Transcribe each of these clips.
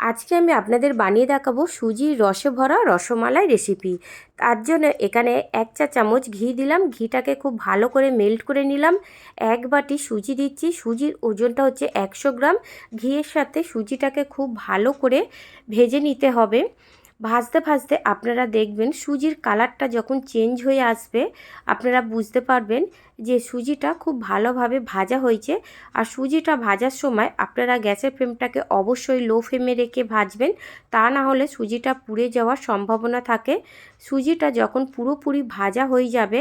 আজকে আমি আপনাদের বানিয়ে দেখাবো সুজির রসে ভরা রসমালাই রেসিপি তার জন্য এখানে এক চা চামচ ঘি দিলাম। ঘিটাকে খুব ভালো করে মেল্ট করে নিলাম। এক বাটি সুজি দিচ্ছি। সুজির ওজনটা হচ্ছে একশো গ্রাম। ঘিয়ের সাথে সুজিটাকে খুব ভালো করে ভেজে নিতে হবে। ভাজতে ভাজতে আপনারা দেখবেন সুজির কালারটা যখন চেঞ্জ হয়ে আসবে, আপনারা বুঝতে পারবেন যে সুজিটা খুব ভালোভাবে ভাজা হয়েছে। আর সুজিটা ভাজার সময় আপনারা গ্যাসের ফ্লেমটাকে অবশ্যই লো ফ্লেমে রেখে ভাজবেন, তা না হলে সুজিটা পুড়ে যাওয়ার সম্ভাবনা থাকে। সুজিটা যখন পুরোপুরি ভাজা হয়ে যাবে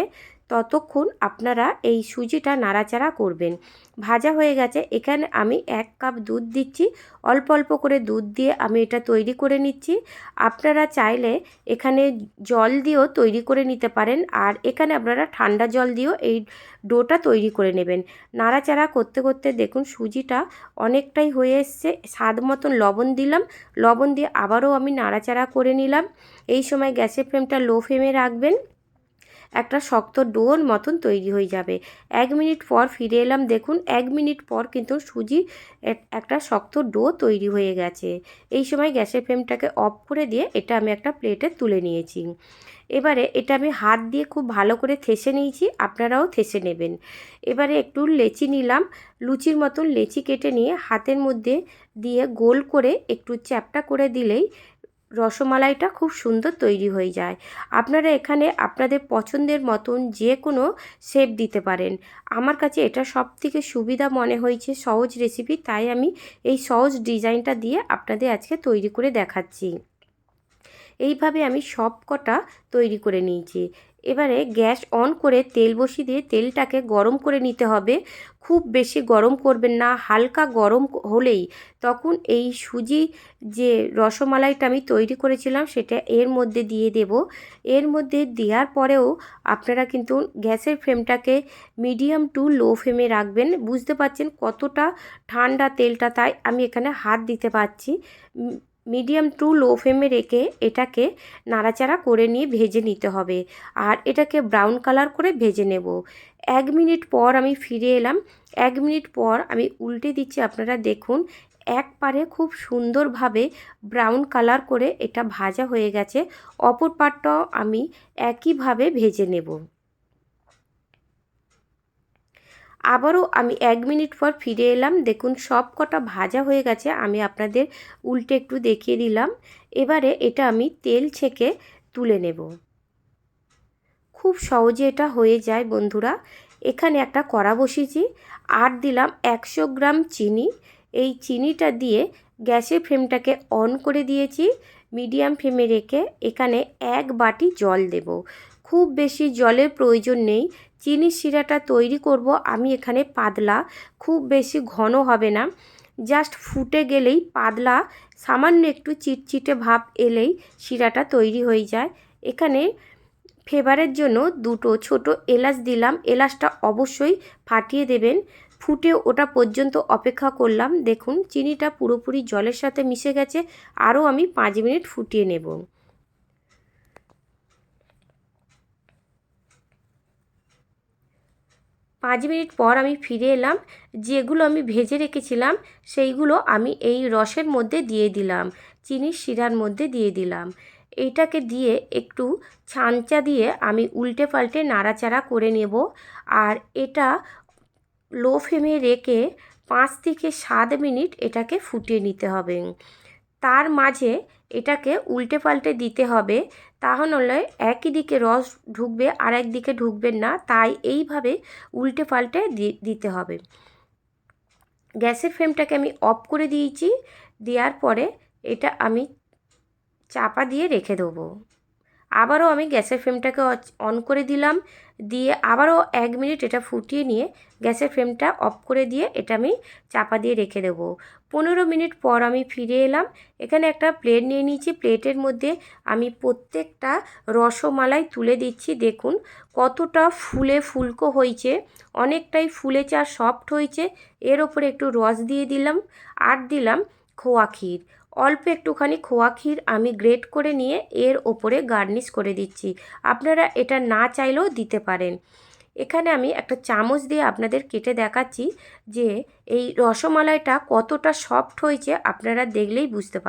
ততক্ষণ আপনারা এই সুজিটা নাড়াচাড়া করবেন। ভাজা হয়ে গেছে। এখানে আমি এক কাপ দুধ দিচ্ছি। অল্প অল্প করে দুধ দিয়ে আমি এটা তৈরি করে নিচ্ছি। আপনারা চাইলে এখানে জল দিয়েও তৈরি করে নিতে পারেন আর এখানে আপনারা ঠান্ডা জল দিয়েও এই ডোটা তৈরি করে নেবেন। নাড়াচাড়া করতে করতে দেখুন সুজিটা অনেকটাই হয়ে এসছে। স্বাদ মতন লবণ দিলাম। লবণ দিয়ে আবারও আমি নাড়াচাড়া করে নিলাম। এই সময় গ্যাসের ফ্লেমটা লো ফ্লেমে রাখবেন। একটা শক্ত ডোর মতন তৈরি হয়ে যাবে। এক মিনিট পর ফিরে এলাম, দেখুন, এক মিনিট পর কিন্তু সুজি একটা শক্ত ডো তৈরি হয়ে গেছে। এই সময় গ্যাসের ফ্লেমটাকে অফ করে দিয়ে এটা আমি একটা প্লেটে তুলে নিয়েছি। এবারে এটা আমি হাত দিয়ে খুব ভালো করে থেসে নিয়েছি, আপনারাও থেসে নেবেন। এবারে একটু লেচি নিলাম, লুচির মতন লেচি কেটে নিয়ে হাতের মধ্যে দিয়ে গোল করে একটু চ্যাপটা করে দিলেই রসমালাইটা খুব সুন্দর তৈরি হয়ে যায়। আপনারা এখানে আপনাদের পছন্দের মতন যে কোনো শেপ দিতে পারেন। আমার কাছে এটা সব থেকে সুবিধা মনে হয়েছে সহজ রেসিপি তাই আমি এই সহজ ডিজাইনটা দিয়ে আপনাদের আজকে তৈরি করে দেখাচ্ছি। এইভাবে আমি সব কটা তৈরি করে নিয়েছি। এবারে গ্যাস অন করে তেল বসিয়ে দিয়ে তেলটাকে গরম করে নিতে হবে। খুব বেশি গরম করবেন না, হালকা গরম হলেই। তখন এই সুজি যে রসমালাইটা আমি তৈরি করেছিলাম সেটা এর মধ্যে দিয়ে দেব। এর মধ্যে দেওয়ার পরেও আপনারা কিন্তু গ্যাসের ফ্লেমটাকে মিডিয়াম টু লো ফ্লেমে রাখবেন। বুঝতে পারছেন কতটা ঠান্ডা তেলটা তাই আমি এখানে হাত দিতে পারছি। মিডিয়াম টু লো ফ্লেমে রেখে এটাকে নাড়াচাড়া করে নিয়ে ভেজে নিতে হবে। আর এটাকে ব্রাউন কালার করে ভেজে নেব। এক মিনিট পর আমি ফিরে এলাম। এক মিনিট পর আমি উল্টে দিচ্ছি। আপনারা দেখুন, এক পারে খুব সুন্দরভাবে ব্রাউন কালার করে এটা ভাজা হয়ে গেছে। অপর পাটটাও আমি একইভাবে ভেজে নেব। আবারও আমি এক মিনিট পর ফিরে এলাম। দেখুন, সব কটা ভাজা হয়ে গেছে, আমি আপনাদের উল্টে একটু দেখিয়ে দিলাম। এবারে এটা আমি তেল ছেঁকে তুলে নেব। খুব সহজে এটা হয়ে যায় বন্ধুরা। এখানে একটা কড়া বসিয়েছি, আর দিলাম একশো গ্রাম চিনি। এই চিনিটা দিয়ে গ্যাসের ফ্লেমটাকে অন করে দিয়েছি, মিডিয়াম ফ্লেমে রেখে এখানে এক বাটি জল দেব। খুব বেশি জলের প্রয়োজন নেই। চিনির শিরাটা তৈরি করব আমি এখানে পাতলা, খুব বেশি ঘন হবে না। জাস্ট ফুটে গেলেই পাতলা, সামান্য একটু চিটচিটে ভাব এলেই শিরাটা তৈরি হয়ে যায়। এখানে ফেভারের জন্য দুটো ছোট এলাচ দিলাম। এলাচটা অবশ্যই ফাটিয়ে দেবেন। ফুটে ওটা পর্যন্ত অপেক্ষা করলাম। দেখুন, চিনিটা পুরোপুরি জলের সাথে মিশে গেছে। আরও আমি পাঁচ মিনিট ফুটিয়ে নেব। পাঁচ মিনিট পর আমি ফিরে এলাম। যেগুলো আমি ভেজে রেখেছিলাম, সেইগুলো আমি এই রসের মধ্যে দিয়ে দিলাম, চিনির শিরার মধ্যে দিয়ে দিলাম। এইটাকে দিয়ে একটু ছাঁচা দিয়ে আমি উল্টে পাল্টে নাড়াচাড়া করে নেব। আর এটা লো ফ্লেমে রেখে পাঁচ থেকে সাত মিনিট এটাকে ফুটিয়ে নিতে হবে। তার মাঝে এটাকে উল্টে পাল্টে দিতে হবে। তাহলে একই দিকে রস ঢুকবে আর একদিকে ঢুকবে না। তাই এইভাবে উল্টে পাল্টে দিতে হবে। গ্যাসের ফ্লেমটাকে আমি অফ করে দিয়েছি। দেওয়ার পরে এটা আমি চাপা দিয়ে রেখে দেবো। আবারও আমি গ্যাসের ফ্লেমটাকে অন করে দিলাম। দিয়ে আবারও এক মিনিট এটা ফুটিয়ে নিয়ে গ্যাসের ফ্লেমটা অফ করে দিয়ে এটা আমি চাপা দিয়ে রেখে দেবো। পনেরো মিনিট পর আমি ফিরে এলাম। এখানে একটা প্লেট নিয়ে নিয়েছি। প্লেটের মধ্যে আমি প্রত্যেকটা রসমালাই তুলে দিচ্ছি। দেখুন কতটা ফুলে ফুলকো হয়েছে। অনেকটাই ফুলে চা সফট হয়েছে। এর ওপরে একটু রস দিয়ে দিলাম। আর দিলাম খোয়া ক্ষীর। অল্প একটুখানি খোয়া ক্ষীর আমি গ্রেট করে নিয়ে এর ওপরে গার্নিশ করে দিচ্ছি। আপনারা এটা না চাইলেও দিতে পারেন। এখানে আমি একটা চামচ দিয়ে আপনাদের কেটে দেখাচ্ছি যে এই রসমালাইটা কতটা সফট হয়েছে আপনারা দেখলেই বুঝতে পারেন